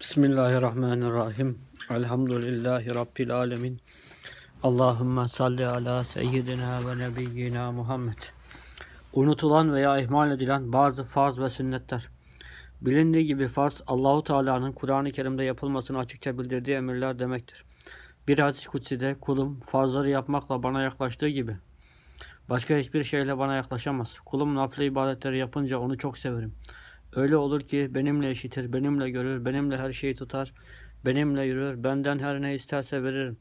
Bismillahirrahmanirrahim. Elhamdülillahi Rabbil alemin. Allahümme salli ala seyyidina ve nebiyyina Muhammed. Unutulan veya ihmal edilen bazı farz ve sünnetler. Bilindiği gibi farz Allahu Teala'nın Kur'an-ı Kerim'de yapılmasını açıkça bildirdiği emirler demektir. Bir hadis kutside kulum farzları yapmakla bana yaklaştığı gibi başka hiçbir şeyle bana yaklaşamaz. Kulum nafile ibadetleri yapınca onu çok severim. Öyle olur ki benimle işitir, benimle görür, benimle her şeyi tutar, benimle yürür, benden her ne isterse veririm.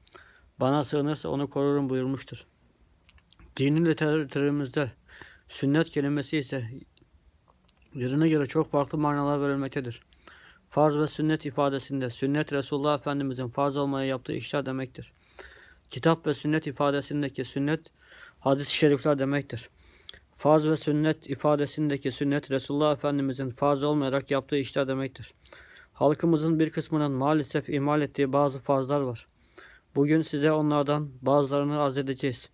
Bana sığınırsa onu korurum buyurmuştur. Dini literatürümüzde sünnet kelimesi ise yerine göre çok farklı manalar verilmektedir. Farz ve sünnet ifadesinde sünnet Resulullah Efendimizin farz olmaya yaptığı işler demektir. Kitap ve sünnet ifadesindeki sünnet hadis-i şerifler demektir. Farz ve sünnet ifadesindeki sünnet Resulullah Efendimizin farz olmayarak yaptığı işler demektir. Halkımızın bir kısmının maalesef ihmal ettiği bazı farzlar var. Bugün size onlardan bazılarını arz edeceğiz.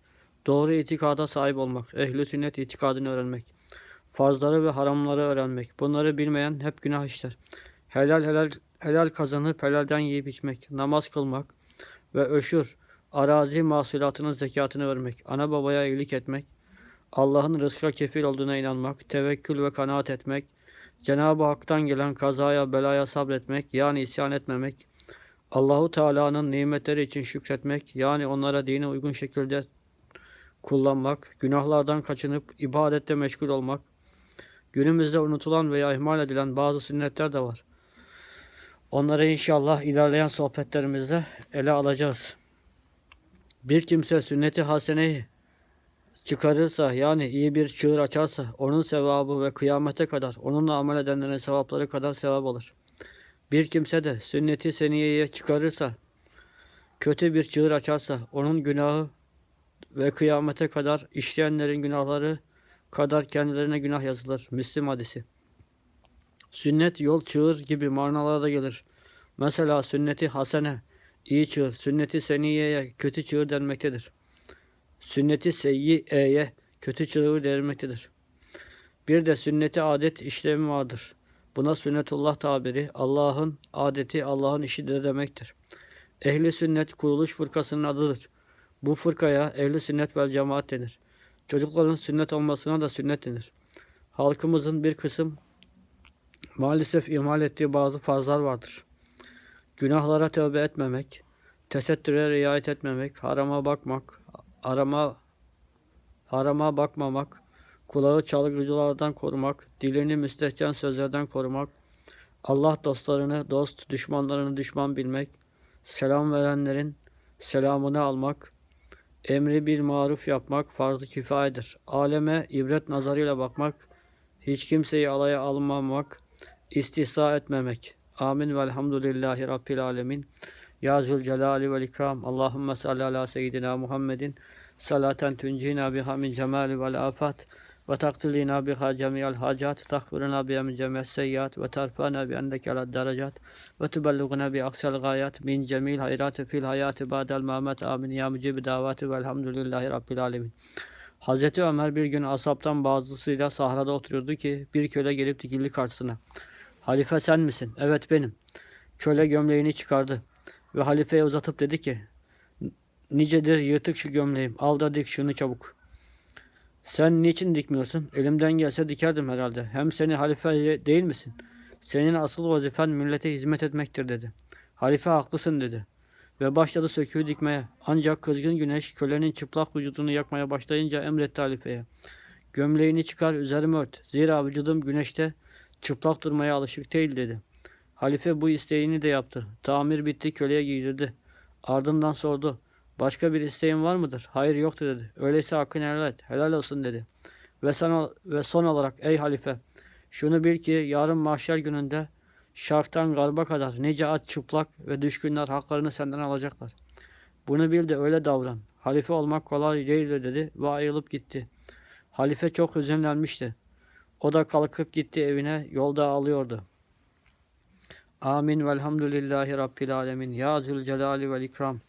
Doğru itikada sahip olmak, ehli sünnet itikadını öğrenmek, farzları ve haramları öğrenmek. Bunları bilmeyen hep günah işler. Helal helal helal kazanıp helalden yiyip içmek, namaz kılmak ve öşür, arazi mahsulatının zekatını vermek, ana babaya iyilik etmek, Allah'ın rızka kefil olduğuna inanmak, tevekkül ve kanaat etmek, Cenab-ı Hak'tan gelen kazaya belaya sabretmek yani isyan etmemek, Allahu Teala'nın nimetleri için şükretmek yani onlara dine uygun şekilde kullanmak, günahlardan kaçınıp ibadette meşgul olmak, günümüzde unutulan veya ihmal edilen bazı sünnetler de var. Onları inşallah ilerleyen sohbetlerimizde ele alacağız. Bir kimse sünneti haseneyi çıkarırsa yani iyi bir çığır açarsa onun sevabı ve kıyamete kadar onunla amel edenlerin sevapları kadar sevap alır. Bir kimse de sünneti seniyeye çıkarırsa kötü bir çığır açarsa onun günahı ve kıyamete kadar işleyenlerin günahları kadar kendilerine günah yazılır. Müslim hadisi. Sünnet yol çığır gibi manalara da gelir. Mesela sünneti hasene, iyi çığır, sünneti seniyeye kötü çığır denmektedir. Sünneti seyyiye kötü çığır denmektedir. Bir de sünneti adet işlemi vardır. Buna sünnetullah tabiri Allah'ın adeti Allah'ın işi de demektir. Ehli sünnet kuruluş fırkasının adıdır. Bu fırkaya ehli sünnet vel cemaat denir. Çocukların sünnet olmasına da sünnet denir. Halkımızın bir kısım maalesef ihmal ettiği bazı farzlar vardır. Günahlara tövbe etmemek, tesettüre riayet etmemek, harama bakmak, arama harama bakmamak, kulağı çalgıcılardan korumak, dilini müstehcen sözlerden korumak, Allah dostlarını dost, düşmanlarını düşman bilmek, selam verenlerin selamını almak, emri bir maruf yapmak farz-ı kifayedir. Aleme ibret nazarıyla bakmak, hiç kimseyi alaya almamak, istihsa etmemek. Amin ve elhamdülillahi rabbil alemin. Ya Zülcelali vel ikram. Allahümme salli ala seyyidina Muhammedin. Salaten tuncina biha min cemali vel afat. Ve taktilina biha cemiyal hacat. Takfiruna biha min cemiyal seyyat. Ve tarfana bi endeke ala derecat. Ve tubelliguna bi aksal gayat. Min cemil hayrati fil hayati ba'del mamet. Amin. Ya mucibi davati ve elhamdülillahi rabbil alemin. Hazreti Ömer bir gün asaptan bazısıyla sahrada oturuyordu ki bir köle gelip dikildi karşısına. Halife sen misin? Evet benim. Köle gömleğini çıkardı ve halifeye uzatıp dedi ki Nicedir yırtık şu gömleğim. Al da dik şunu çabuk. Sen niçin dikmiyorsun? Elimden gelse dikerdim herhalde. Hem seni halife değil misin? Senin asıl vazifen millete hizmet etmektir dedi. Halife haklısın dedi. Ve başladı söküğü dikmeye. Ancak kızgın güneş kölenin çıplak vücudunu yakmaya başlayınca emretti halifeye. Gömleğini çıkar üzerime ört. Zira vücudum güneşte çıplak durmaya alışık değil dedi. Halife bu isteğini de yaptı. Tamir bitti köleye giydirdi. Ardından sordu. Başka bir isteğin var mıdır? Hayır yoktu dedi. Öyleyse hakkını helal et. Helal olsun dedi. Ve, sana, ve son olarak ey halife şunu bil ki yarın mahşer gününde şarktan garba kadar nice aç çıplak ve düşkünler haklarını senden alacaklar. Bunu bil de öyle davran. Halife olmak kolay değildir dedi ve ayrılıp gitti. Halife çok hüzünlenmişti. O da kalkıp gitti evine yolda ağlıyordu. Amin velhamdülillahi rabbil alemin. Ya Zülcelali vel ikram.